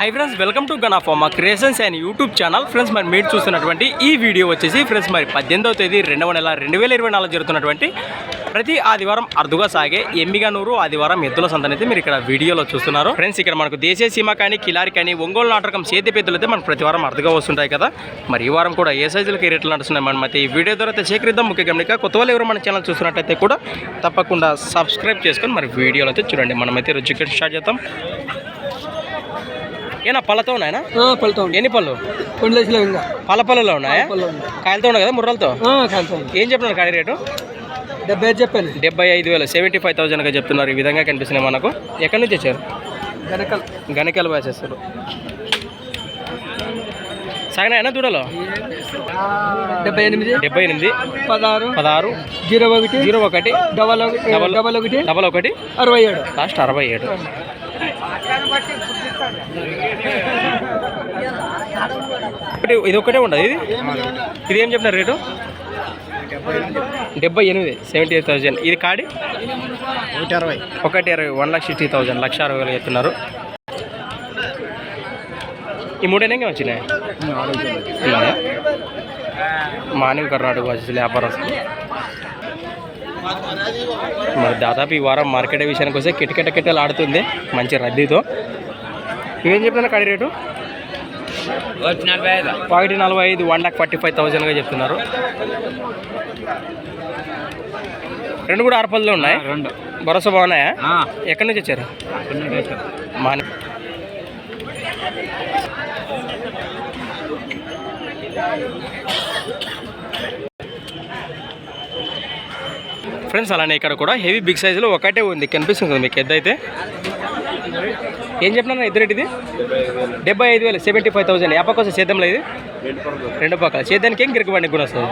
Hi friends welcome to gun of మా creations and YouTube channel friends మరి మీరు చూస్తున్నటువంటి ఈ వీడియో వచ్చేసి ఫ్రెండ్స్ మరి పద్దెనిమిదవ తేదీ రెండవ నెల రెండు వేల ఇరవై నాలుగు జరుగుతున్నటువంటి ప్రతి ఆదివారం అరుదుగా సాగే ఎమ్మిగనూరు ఆదివారం ఎద్దుల సంతనైతే మీరు ఇక్కడ వీడియోలో చూస్తున్నారు. ఫ్రెండ్స్ ఇక్కడ మనకు దేశీయ సీమ కానీ కిలారి కానీ ఒంగోలు నాటకం చేతి పెద్దలు అయితే మనకు ప్రతి వారం అరుదుగా వస్తుంటాయి కదా. మరి ఈ వారం కూడా ఏ సైజులకి రేట్లు నడుస్తున్నాయి మనం అయితే ఈ వీడియో ద్వారా అయితే సేకరిద్దాం. ముఖ్య గమనిక కొత్త వాళ్ళు ఎవరు మన ఛానల్ చూస్తున్నట్టయితే కూడా తప్పకుండా సబ్స్క్రైబ్ చేసుకొని మరి వీడియోలో అయితే చూడండి. మనమైతే రుచికి స్టార్ట్ చేద్దాం. ఏనా పళ్ళతో ఉన్నాయనా ఉంది ఎన్ని పళ్ళు? రెండు లక్షలు ఇంకా. పళ్ళ పళ్ళలో ఉన్నాయా? కాయలతో ఉన్నాయి కదా ముర్రలతో? ఏం చెప్తున్నారు కాడి రేటు? డెబ్బై ఐదు చెప్పాను. డెబ్బై ఐదు వేలు. సెవెంటీ ఫైవ్ థౌసండ్గా చెప్తున్నారు ఈ విధంగా కనిపిస్తున్నాయి మనకు. ఎక్కడి నుంచి వచ్చారు? వెనకాల గణికలు వేసేస్తారు సాగినాయనా దూడలో? డెబ్బై ఎనిమిది. డెబ్బై ఎనిమిది. పదహారు. పదహారు. జీరో ఒకటి. జీరో ఒకటి. డబల్ ఒకటి. డబల్ ఒకటి. డబల్ ఒకటి. అరవై ఏడు. లాస్ట్ అరవై ఏడు. ఇది ఒకటే ఉండదు ఇది? ఇది ఏం చెప్తున్నారు రేటు? డెబ్బై ఎనిమిది సెవెంటీ ఎయిట్ థౌజండ్ ఇది కాడి? ఒకటి అరవై ఒకటి ఇరవై వన్ లాక్ సిక్స్టీ థౌజండ్ లక్ష అరవై వేలు చెప్తున్నారు. ఈ మూడేనా వచ్చినాయి? మానవి కర్ణాటక వచ్చేసి వ్యాపారస్తులు మరి దాదాపు ఈ వారం మార్కెట్ విషయానికి వస్తే కిటకిట కిటలు ఆడుతుంది. మంచి రద్దీతో. ఇవేం చెప్తున్నా కడి రేటు? ఒకటి నలభై ఐదు. వన్ లాక్ ఫార్టీ ఫైవ్ థౌజండ్గా చెప్తున్నారు. రెండు కూడా ఆరు పళ్ళు ఉన్నాయి రెండు. భరోసా బాగున్నాయా? ఎక్కడి నుంచి వచ్చారు? మాని ఫ్రెండ్స్ అలానే ఇక్కడ కూడా హెవీ బిగ్ సైజులో ఒకటే ఉంది. కనిపిస్తుంది కదా మీకు ఎద్దైతే. ఏం చెప్పినా ఇద్దరేటిది డెబ్బై ఐదు వేలు సెవెంటీ ఫైవ్ థౌసండ్. ఏ పక్క వస్తుంది? సేద్యంలో ఇది? రెండు పక్కల. సేద్యానికి ఏం గిరికబండికి కూడా వస్తుంది?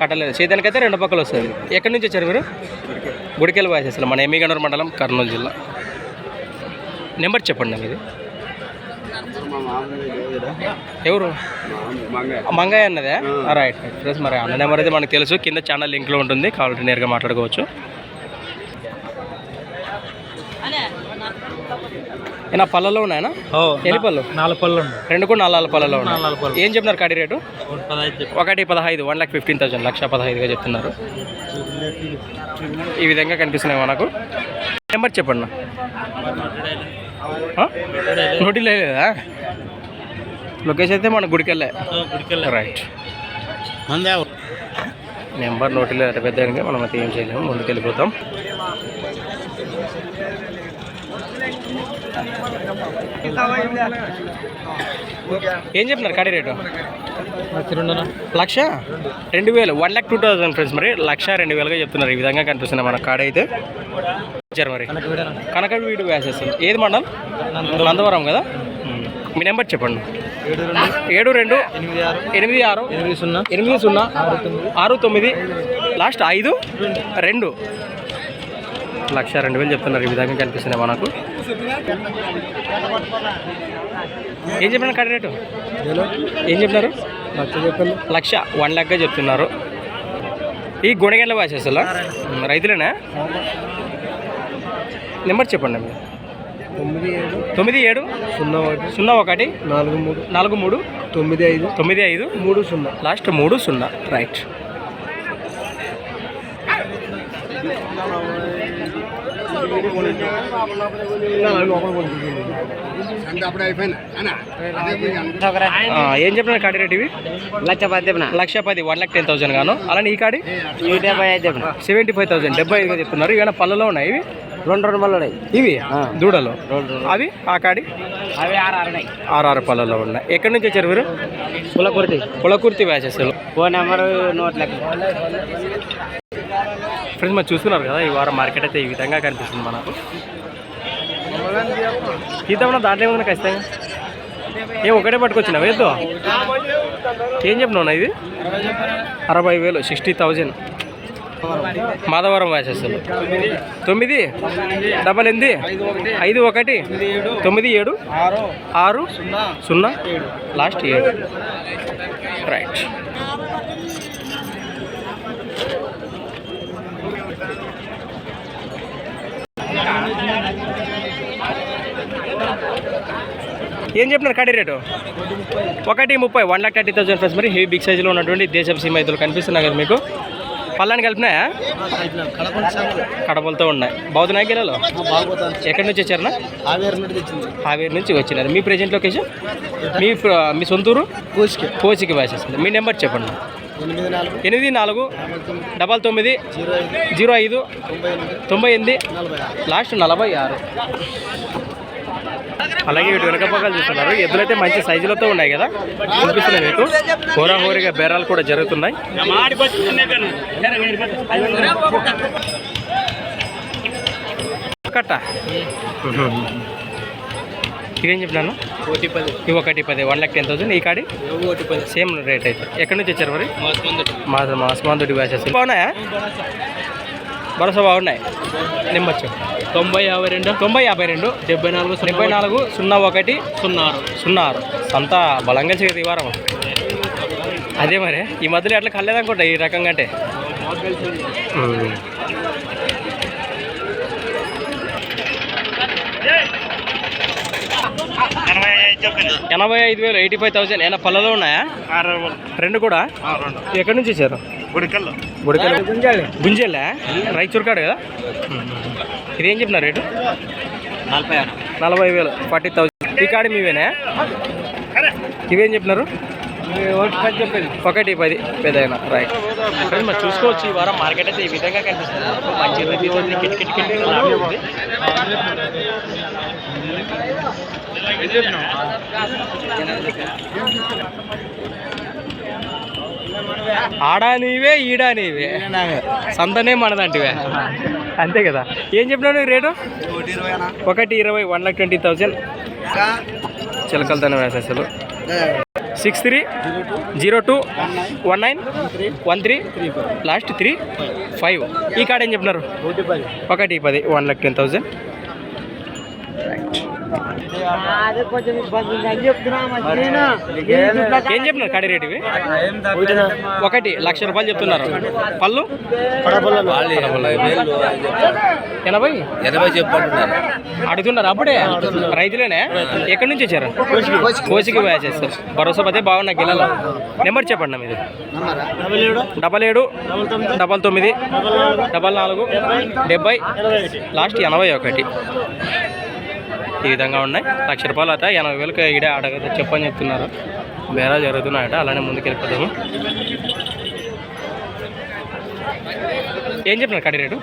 కట్టలేదు. సేద్యానికి అయితే రెండు పక్కలు వస్తుంది. ఎక్కడి నుంచి వచ్చారు మీరు? గుడికెళ్ళి అసలు మన ఎమ్మిగనూరు మండలం కర్నూలు జిల్లా. నెంబర్ చెప్పండి మీది ఎవరు? మంగయ్య అన్నదే? Right right. ఫ్రెండ్స్ మరి అన్న నెంబర్ అయితే మనకు తెలుసు. కింద ఛానల్ లింక్లో ఉంటుంది. కావాలంటే నేరుగా మాట్లాడుకోవచ్చు. ఏనా పళ్ళలో ఉన్నాయనా? ఎన్ని పళ్ళు? నాలుగు పళ్ళు ఉన్నాయి. రెండు కూడా నాలుగు పళ్ళలో ఉన్నాయి. ఏం చెప్తున్నారు కాడి రేటు? ఒకటి పదహైదు వన్ లాక్ ఫిఫ్టీన్ థౌసండ్ లక్ష పదహైదుగా చెప్తున్నారు. ఈ విధంగా కనిపిస్తున్నాయి మనకు. నెంబర్ చెప్పండి. నోటి లేదా? లొకేషన్ అయితే మన గుడికెళ్ళే. రైట్ మందే నెంబర్ నోటి లేదు పెద్ద మనం అయితే ఏం చేయలేము. ముందుకు వెళ్ళిపోతాం ఏం చెప్తున్నారు కడి రేటు? లక్ష రెండు వేలు. One lakh two thousand friends మరి లక్ష రెండు వేలుగా చెప్తున్నారు. ఈ విధంగా కనిపిస్తుంది మన కాడ అయితే. ఇచ్చారు మరి కనకడ వీడు వేసేస్తుంది ఏది మండలం? నందవరం. కదా. మీ నెంబర్ చెప్పండి. ఏడు రెండు ఎనిమిది ఆరు ఎనిమిది సున్నా ఎనిమిది సున్నా ఆరు తొమ్మిది. లాస్ట్ ఐదు రెండు. లక్ష రెండు వేలు చెప్తున్నారు. ఈ విధంగా కనిపిస్తున్నాయి మనకు. ఏం చెప్పినారు కడి రేటు? ఏం చెప్పినారు? లక్ష చెప్పాను వన్ లాక్గా చెప్తున్నారు. ఈ గుణగండ్ల భాష అసలు రైతులేనా? నెంబర్ చెప్పండి మీరు తొమ్మిది ఏడు తొమ్మిది ఏడు సున్నా ఒకటి సున్నా ఒకటి నాలుగు మూడు నాలుగు మూడు తొమ్మిది ఐదు తొమ్మిది ఐదు మూడు సున్నా. లాస్ట్ మూడు సున్నా. రైట్. ఏం చెప్పిన కాడి రేట్ ఇవి? లక్ష పది లక్ష పది వన్ లాక్ టెన్ థౌసండ్ గాను. అలానే ఈ కాడి? ఐదు సెవెంటీ ఫైవ్ థౌసండ్ డెబ్బై ఐదుగా చెప్తున్నారు ఇవన్న పళ్ళలో ఉన్నాయి ఇవి? రెండు రెండు ఉన్నాయి ఇవి. దూడలు? అవి? ఆ కాడి? అవి ఆరు ఆరు ఉన్నాయి ఆర్ఆర్ పళ్ళలో ఉన్నాయి. ఎక్కడి నుంచి వచ్చారు మీరు కులకుర్తి కులకుర్తి వ్యాసెస్ ఫోన్ నెంబర్ నోట్ లెక్క ఫ్రెండ్స్ మరి చూస్తున్నారు కదా ఈ వారం మార్కెట్ అయితే ఈ విధంగా కనిపిస్తుంది మనకు. తీద్దామన్నా దాంట్లో ఏముంది ఖచ్చితంగా? ఏం ఒకటే పట్టుకొచ్చినా వేద్దు ఏం చెప్పినా ఇది? అరవై వేలు సిక్స్టీ థౌజండ్ మాధవరం వ్యాసెస్లు తొమ్మిది? డబల్ ఎనిమిది? ఐదు ఒకటి? తొమ్మిది ఏడు? ఆరు? సున్నా? లాస్ట్ ఏడు. రైట్ ఏం చెప్పినారు కడి రేటు? ఒకటి ముప్పై one lakh thirty thousand plus మరి హెవీ బిగ్ సైజులో ఉన్నటువంటి దేశం సీమ ఇద్దరు కనిపిస్తున్నాయి కదా మీకు. పళ్ళని కలిపినాయా? కడపలతో ఉన్నాయి. బాగుతున్నాయి గిలలో ఎక్కడి నుంచి వచ్చారనా హావేరి నుంచి వచ్చినారు. మీ ప్రజెంట్ లొకేషన్ మీ మీ సొంతూరు కోచికి వేసేస్తుంది మీ నెంబర్ చెప్పండి. ఎనిమిది నాలుగు. డబల్ తొమ్మిది జీరో ఐదు తొంభై ఎనిమిది లాస్ట్ నలభై ఆరు. అలాగే ఇటు వెనక పక్కలు చూస్తున్నారు. ఎద్దులైతే మంచి సైజులతో ఉన్నాయి కదా. చూపిస్తున్నాయి మీకు. హోరాహోరీగా బేరాలు కూడా జరుగుతున్నాయి. కట్ట. ఇదేం చెప్పినాను? ఒకటి పది. ఇవి ఒకటి పది. వన్ లాక్ టెన్ థౌసండ్ ఈ కాడి? సేమ్ రేట్ అయితే. ఎక్కడి నుంచి వచ్చారు మరి? మా మా స్మాంతుడి బ్యాచెస్ బాగున్నాయా? భరోసా బాగున్నాయి? నిమ్మచ్చు తొంభై యాభై రెండు. తొంభై యాభై రెండు. డెబ్బై నాలుగు డెబ్బై నాలుగు సున్నా ఒకటి సున్నా ఆరు. సున్నా ఆరు. అంతా బలంగా చేయదు ఈ వారం. అదే మరి ఈ మధ్యలో ఎట్లా కలేదనుకుంటా ఈ రకంగా అంటే? ఎనభై ఐదు వేలు ఎయిటీ ఫైవ్ థౌసండ్ ఏమైనా పళ్ళలో ఉన్నాయా రెండు కూడా ఎక్కడి నుంచి వచ్చారు బుడకలు గుంజేలా రైచూర్ కాడు కదా ఇదేం చెప్పిన రేటు నలభై నలభై వేలు ఫార్టీ థౌసండ్ ఈ కాడి మీవేనా ఇవేం చెప్పినారు ఒకటి పది చెప్పేది ఒకటి పది పెద్దయినా రైట్ మరి చూసుకోవచ్చు ఈ వారం మార్కెట్ అయితే ఈ విధంగా కనిపిస్తుంది మంచి రీతితో కిట్ కిట్ కిట్ ఉంది. ఆడా నీవే ఈడా నీవే. సంతనే మనదంటివే. అంతే కదా. ఏం చెప్పినావు నువ్వు రేటు? ఒకటి ఇరవై వన్ లాక్ ట్వంటీ థౌజండ్ చిలకలతోనే వేసేసారు six three zero two one nine one three last three five. ఈ కార్డ్ ఏం చెప్పినారు? ఒకటి పది ఒకటి పది వన్ లాక్ టెన్ థౌజండ్ అదే కొంచెం ఇబ్బంది అని చెప్తున్నా ఏం చెప్పినారు? కాడి రేటు ఇవి? ఒకటి లక్ష రూపాయలు చెప్తున్నారు. పళ్ళు? ఎనభై? ఎనభై చెప్పంటున్నారు. అడుగుతున్నారు అప్పుడే? రైతులేనే? ఎక్కడి నుంచి వచ్చారు? కోసికి. వేసేస్తారు భరోసా పదే బాగున్నా గిల్లలో నెంబర్ చెప్పండి మీది. డబల్ ఏడు. డబల్ తొమ్మిది. డబల్ నాలుగు. డెబ్బై. లాస్ట్ ఎనభై ఒకటి. ఈ విధంగా ఉన్నాయి. లక్ష రూపాయలు అయితే ఎనభై వేలకు ఈడే అడగదు చెప్పని చెప్తున్నారు. బేరా జరుగుతున్నాయట. అలానే ముందుకు వెళ్ళిపోతాము ఏం చెప్తున్నారు కడి రేటు?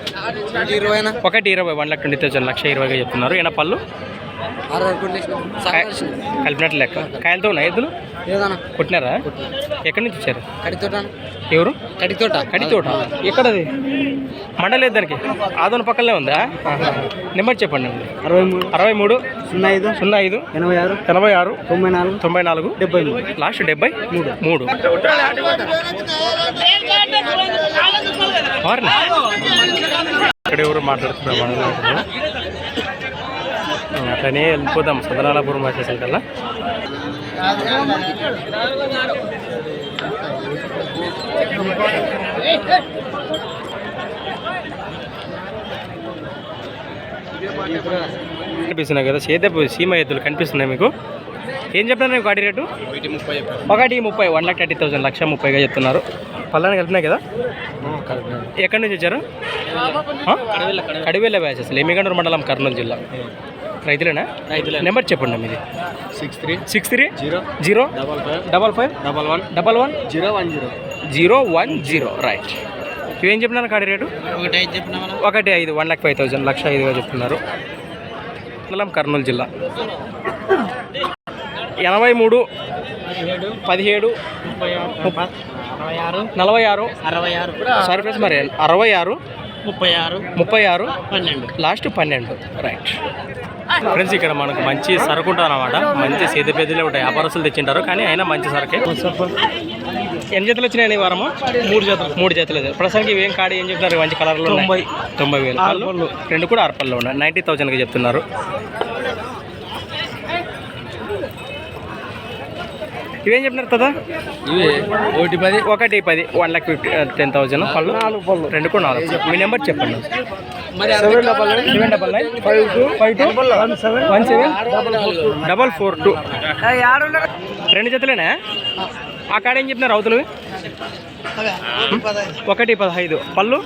ఒకటి ఇరవై వన్ లాక్ ట్వంటీ థౌసండ్ లక్ష ఇరవైగా చెప్తున్నారు. ఈయన పళ్ళు? కలిపినట్లు లెక్క. కాయలతో ఉన్నాయి ఎద్దులు ఏదన్నా? కొట్టినారా? ఎక్కడి నుంచి వచ్చారు? కడితోట. ఎవరు? కడితోట. కడి తోట ఎక్కడది? మండలేదు దానికి ఆదోని పక్కనే ఉందా. నెంబర్ చెప్పండి అరవై మూడు అరవై మూడు సున్నా ఐదు సున్నా ఐదు ఎనభై ఆరు ఎనభై ఆరు తొంభై నాలుగు తొంభై నాలుగు డెబ్బై మూడు. లాస్ట్ డెబ్బై మూడు. మూడు. ఇక్కడ ఎవరు మాట్లాడుతున్నారు? అట్లనే వెళ్ళిపోదాం. సదనాలపురం స్టేషన్ కల్లా కనిపిస్తున్నాయి కదా సేదపు సీమ ఎత్తులు కనిపిస్తున్నాయి మీకు. ఏం చెప్తున్నారు మీకు వాటి రేటు? ఒకటి ముప్పై వన్ లాక్ థర్టీ థౌసండ్ లక్ష ముప్పైగా చెప్తున్నారు. పల్లాన్ని కలిపినాయి కదా? ఎక్కడి నుంచి వచ్చారు? ఆ? కడివేళ్ళ బ్యాచ్ అసలు ఎమ్మిగండూరు మండలం కర్నూలు జిల్లా? రైతులేనా? రైతులే. నెంబర్ చెప్పండి మీది six three six three zero zero double five double five double one double one zero one zero zero one zero. Right. ఇవేం చెప్పినారు కాడి రేటు? ఒకటి ఐదు చెప్పిన ఒకటి ఐదు వన్ లాక్ ఫైవ్ థౌసండ్ లక్ష ఐదుగా చెప్తున్నారు. మండలం కర్నూలు జిల్లా. ఎనభై మూడు పదిహేడు ముప్పై ఆరు నలభై ఆరు. అరవై ఆరు. సారీ మరి అరవై ఆరు ముప్పై ఆరు. ముప్పై ఆరు? పన్నెండు. లాస్ట్ పన్నెండు. రైట్ ఫ్రెండ్స్ ఇక్కడ మనకు మంచి సరుకు ఉంటుంది అనమాట మంచి సేద పెద్దలే ఉంటాయి. వ్యాపారస్తులు తెచ్చింటారు. కానీ అయినా మంచి సరుకే. ఎన్ని జతలు వచ్చినాయి వారము? మూడు జతలు. మూడు జతలు. ప్రస్తుతానికి ఇవేం కాడి ఏం చెప్తున్నారు మంచి కలర్లో ఉన్నాయి. తొంభై. తొంభై వేలు. పళ్ళు. రెండు కూడా అరపల్లో ఉన్నాయి. నైంటీ థౌసండ్కి చెప్తున్నారు. ఇవేం చెప్పినారు కదా ఇవి ఒకటి పది. ఒకటి పది one lakh fifty ten thousand పళ్ళు? నాలుగు పళ్ళు. రెండు కూడా నాలుగు. మీ నెంబర్ చెప్పండి. Seven double nine seven double nine five two five two one seven one seven double four two రెండు జతలేనా? ఆ కాడ ఏం చెప్పినారు అవతలు ఒకటి పదహైదు. పళ్ళు?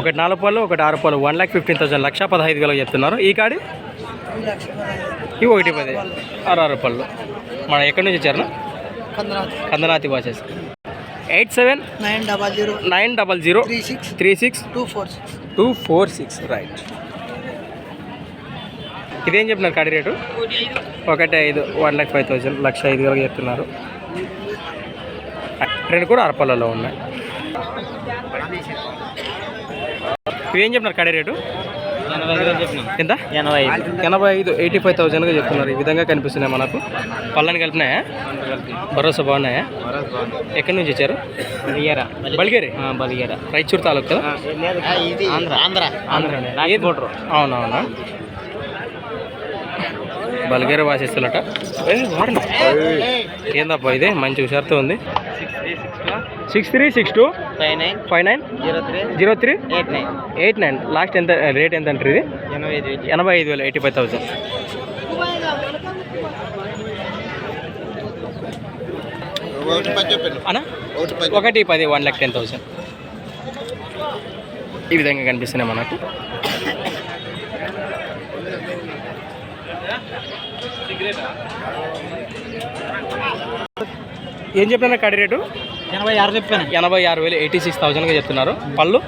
ఒకటి నాలుగు పళ్ళు ఒకటి ఆరు పళ్ళు. వన్ ల్యాక్ ఫిఫ్టీన్ థౌసండ్ లక్ష పదహైదు వేలకు చెప్తున్నారు. ఈ కాడి? ఇవి ఒకటి పది. ఆరు ఆరు పళ్ళు. మన ఎక్కడి నుంచి వచ్చారు? Kandanathi watches. Eight seven nine double zero. Nine double zero three six. Three six two four six. Two four six right. ఇదేం చెప్పినారు కాడి రేటు? ఒకటి ఐదు వన్ ల్యాక్ ఫైవ్ థౌసండ్ లక్ష ఐదు వేలకు చెప్తున్నారు. రెండు కూడా అరపల్లలో ఉన్నాయి. ఇవేం చెప్పినారు కాడి రేటు? ఎంత? ఎనభై ఎనభై ఐదు ఎయిటీ ఫైవ్ థౌసండ్గా చెప్తున్నారు ఈ విధంగా కనిపిస్తున్నాయి మనకు. పళ్ళని కలిపినాయా? భరోసా బాగున్నాయా? ఎక్కడి నుంచి వచ్చారు? బలిగేరా. బలిగేరి? బలిగేరా. రైచూర్ తాలూకు? ఆంధ్ర. ఆంధ్ర. ఆంధ్రానే. ఏది? అవునవునా? బల్గేరి వాసిస్తున్నట. ఏందప్పా ఇది? మంచి హుషారుతో ఉంది. Six three six two five nine five nine zero three zero three eight nine eight nine last ఎంత రేట్ ఎంత అంటారు ఇది? ఎనభై ఐదు వేలు. ఎనభై ఐదు వేలు ఎయిటీ ఫైవ్ థౌసండ్ అనా ఒకటి పది. వన్ ల్యాక్ టెన్ థౌసండ్ ఈ విధంగా కనిపిస్తున్నాయి మనకు. ఏం చెప్పినా కడి రేటు? ఎనభై ఆరు చెప్పాను. ఎనభై ఆరు వేలు ఎయిటీ సిక్స్ థౌసండ్గా చెప్తున్నారు. పళ్ళు?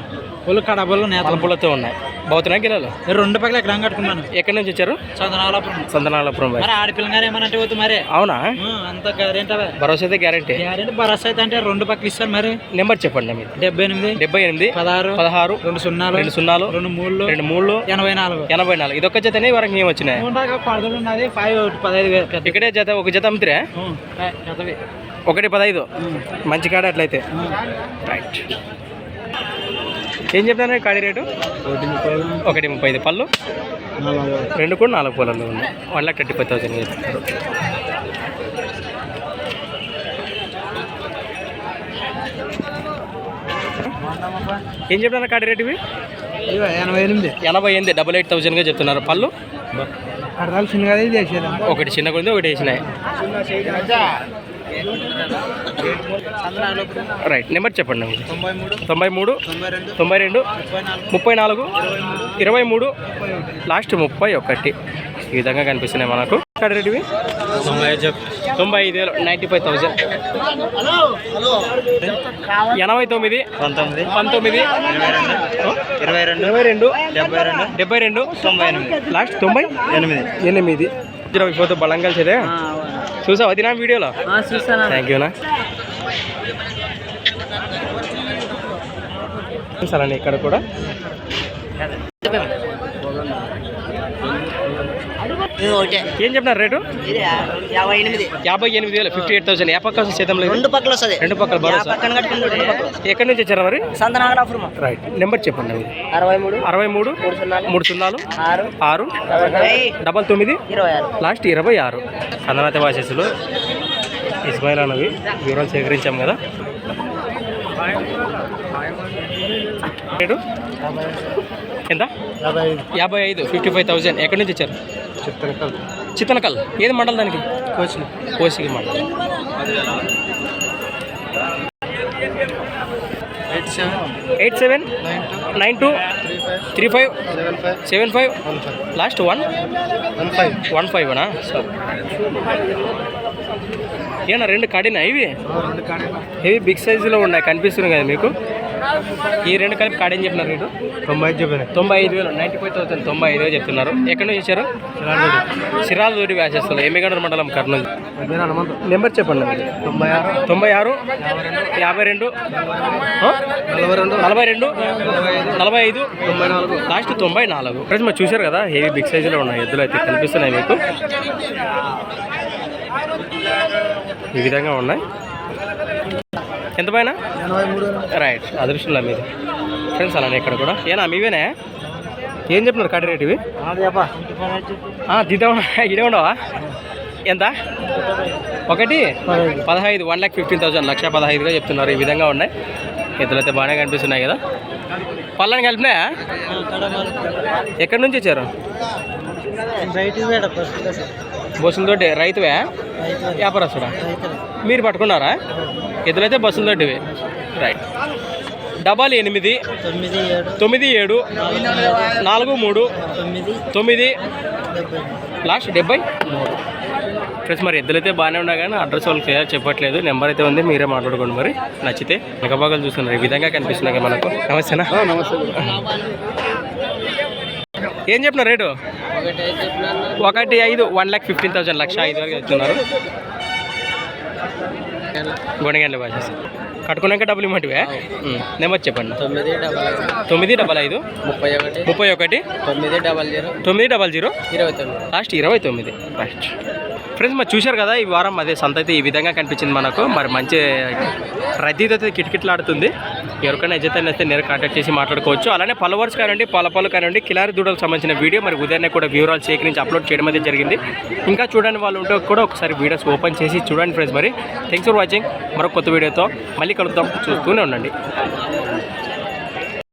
ఒళ్ళు కడబలు నేత పలుపులతో ఉన్నాయి. బౌతున్నాయి కిలోలు రెండు పక్కల ఎక్కడ కట్టుకున్నాను. ఎక్కడి నుంచి వచ్చారు? చందనాలాపురం. సందనాలపురం మరి ఆడపిల్ల గారు ఏమనంటే పోతు మరి. అవునా? అంత గ్యారెంటీ భరోసా అయితే గ్యారంటీ. గ్యారెంటీ భరోసా అయితే అంటే రెండు పక్కలు ఇస్తారు మరి. నెంబర్ చెప్పండి మీరు. డెబ్బై ఎనిమిది డెబ్బై ఎనిమిది పదహారు పదహారు రెండు సున్నాలు రెండు సున్నాలు రెండు మూడు రెండు మూడు ఎనభై నాలుగు. ఎనభై నాలుగు. ఇదొక్క జతనే వరకు ఏం వచ్చినాయి? పదకొండు ఉన్నది ఫైవ్ పదహైదు వేలు ఇక్కడే జత ఒక జత అమ్మితే ఒకటి పదహైదు. మంచి కాడ అట్లయితే. రైట్ ఏం చెప్తాను కాడి రేటు? ఒకటి ముప్పై ఐదు. పళ్ళు? రెండు కూడా నాలుగు పొలాలు ఉన్నాయి. One lakh thirty five thousand చెప్తున్నారు? ఏం చెప్తాను కాడి రేటు ఇవి? ఎనభై ఎనిమిది. ఎనభై ఎనిమిది డబల్ ఎయిట్ థౌసండ్గా చెప్తున్నారు. పళ్ళు? ఒకటి చిన్నగా ఉంది ఒకటి వేసినాయి. రైట్ నెంబర్ చెప్పండి. తొంభై మూడు తొంభై రెండు ముప్పై నాలుగు ఇరవై మూడు లాస్ట్ ముప్పై ఒకటి. ఈ విధంగా కనిపిస్తున్నాయి మనకు. ఇక్కడ రేటువి తొంభై ఐదు వేలు నైంటీ ఫైవ్ థౌజండ్. ఎనభై తొమ్మిది పంతొమ్మిది పంతొమ్మిది ఇరవై రెండు ఇరవై రెండు డెబ్బై రెండు డెబ్బై రెండు తొంభై ఎనిమిది. లాస్ట్ తొంభై? ఎనిమిది. ఎనిమిది. ఇరవై పోతే బలం కలిసేదే? చూసావు అది నా వీడియోలో? థ్యాంక్ యూనా సరే ఇక్కడ కూడా? ఒకటే. ఏం చెప్పినారు రేటు? యాభై ఎనిమిది. యాభై ఎనిమిది వేలు ఫిఫ్టీ ఎయిట్ థౌసండ్ ఏ పక్క శాతం లేదు రెండు పక్కల వస్తుంది. రెండు పక్కల భరోసా పక్కన ఎక్కడి నుంచి వచ్చారా మరి? రైట్ నెంబర్ చెప్పండి అరవై మూడు. అరవై మూడు మూడు సున్నాలు. ఆరు. ఆరు డబల్ తొమ్మిది ఇరవై ఆరు. లాస్ట్ ఇరవై ఆరు. కన్ననాథ వాసెస్లో ఇస్మాయిల్ అన్నవి. వివరాలు సేకరించాం కదా. రేటు? ఎంత? యాభై ఐదు. Fifty five thousand. ఎక్కడి నుంచి వచ్చారు చిత్తనకల్. ఏది మండలం దానికి? కోసి కోసికి మండలం. Eight seven. Nine two. Three five. Seven five. Last one? One five. One five అనా? సార్. ఏనా రెండు కడినా ఇవి? ఇవి బిగ్ సైజులో ఉన్నాయి కనిపిస్తున్నాయి కదా మీకు? ఈ రెండు కలిపి కాడేం చెప్పినారు రేటు తొంభై చెప్పాను తొంభై ఐదు వేలు నైంటీ ఫైవ్ థౌసండ్ తొంభై ఐదు వేలు చెప్తున్నారు. ఎక్కడి నుంచి వచ్చారు? సిరాల దూరి వేసేస్తారు ఎమ్మిగండ్ర మండలం కర్నూలు. నెంబర్ చెప్పండి. తొంభై ఆరు. తొంభై ఆరు యాభై రెండు? నలభై రెండు. నలభై రెండు నలభై ఐదు. తొంభై నాలుగు. లాస్ట్ తొంభై నాలుగు. ఫ్రెండ్స్ మరి చూశారు కదా హెవీ బిగ్ సైజులో ఉన్నాయి ఎద్దులు అయితే కనిపిస్తున్నాయి మీకు. ఈ విధంగా ఉన్నాయి. ఎంత పైన? రైట్ అదృష్టంలా మీరు ఫ్రెండ్స్ అలానే ఇక్కడ కూడా. ఏనా మీవేనే? ఏం చెప్పినారు కట్టి రేట్ ఇవి? దిద్దామా ఇడే ఉండవా ఎంత? ఒకటి? పదహైదు. వన్ ల్యాక్ ఫిఫ్టీన్ థౌసండ్ లక్ష పదహైదుగా చెప్తున్నారు. ఈ విధంగా ఉన్నాయి. అయితే బాగానే కనిపిస్తున్నాయి కదా. పళ్ళని కలిపినాయా? ఎక్కడి నుంచి వచ్చారు? బస్సులతోటి రైతువే? వ్యాపారస్తుడా? మీరు పట్టుకున్నారా? ఎదురైతే బస్సులతోటివి. రైట్. డబల్ ఎనిమిది తొమ్మిది ఏడు నాలుగు మూడు తొమ్మిది డెబ్బై లాస్ట్ డెబ్బై ఫ్రెండ్స్ మరి ఎద్దులైతే బాగానే ఉన్నా కానీ అడ్రస్ వాళ్ళకి క్లియర్ చెప్పట్లేదు. నెంబర్ అయితే ఉంది మీరే మాట్లాడుకోండి మరి. నచ్చితే వెనకబాగాలు చూస్తున్నారు. ఈ విధంగా కనిపిస్తున్నాయి మనకు. నమస్తేనా? నమస్తే. ఏం చెప్పిన రేటు? ఒకటి ఐదు వన్ ల్యాక్ ఫిఫ్టీన్ థౌసండ్ లక్ష ఐదు వరకు చెప్తున్నారు గొనగండ్ల భాష కట్టుకున్నాక డబ్బులు ఇమ్మంటివే నెంబర్ చెప్పండి. తొమ్మిది డబల్ ఐదు. తొమ్మిది డబల్ ఐదు ముప్పై ఒకటి. ముప్పై ఒకటి తొమ్మిది డబల్ జీరో. తొమ్మిది డబల్ జీరో ఇరవై తొమ్మిది. లాస్ట్ ఇరవై తొమ్మిది. రైట్ ఫ్రెండ్స్ మరి చూశారు కదా ఈ వారం అదే సంత అయితే ఈ విధంగా కనిపించింది మనకు. మరి మంచి రద్దీతో అయితే కిటకిటలాడుతుంది. ఎవరికైనా ఎజతని అయితే నేను కాంటాక్ట్ చేసి మాట్లాడుకోవచ్చు. అలానే పలవర్స్ కానివ్వండి పలపాలు కానివ్వండి కిలారి దూడలకు సంబంధించిన వీడియో మరి ఉదయాన్నే కూడా వివరాలు సేకరించి అప్లోడ్ చేయడం అయితే జరిగింది. ఇంకా చూడని వాళ్ళు ఉంటే కూడా ఒకసారి వీడియోస్ ఓపెన్ చేసి చూడండి ఫ్రెండ్స్ మరి. థ్యాంక్స్ ఫర్ వాచింగ్ మరో కొత్త వీడియోతో మళ్ళీ కలుద్దాం. చూస్తూనే ఉండండి.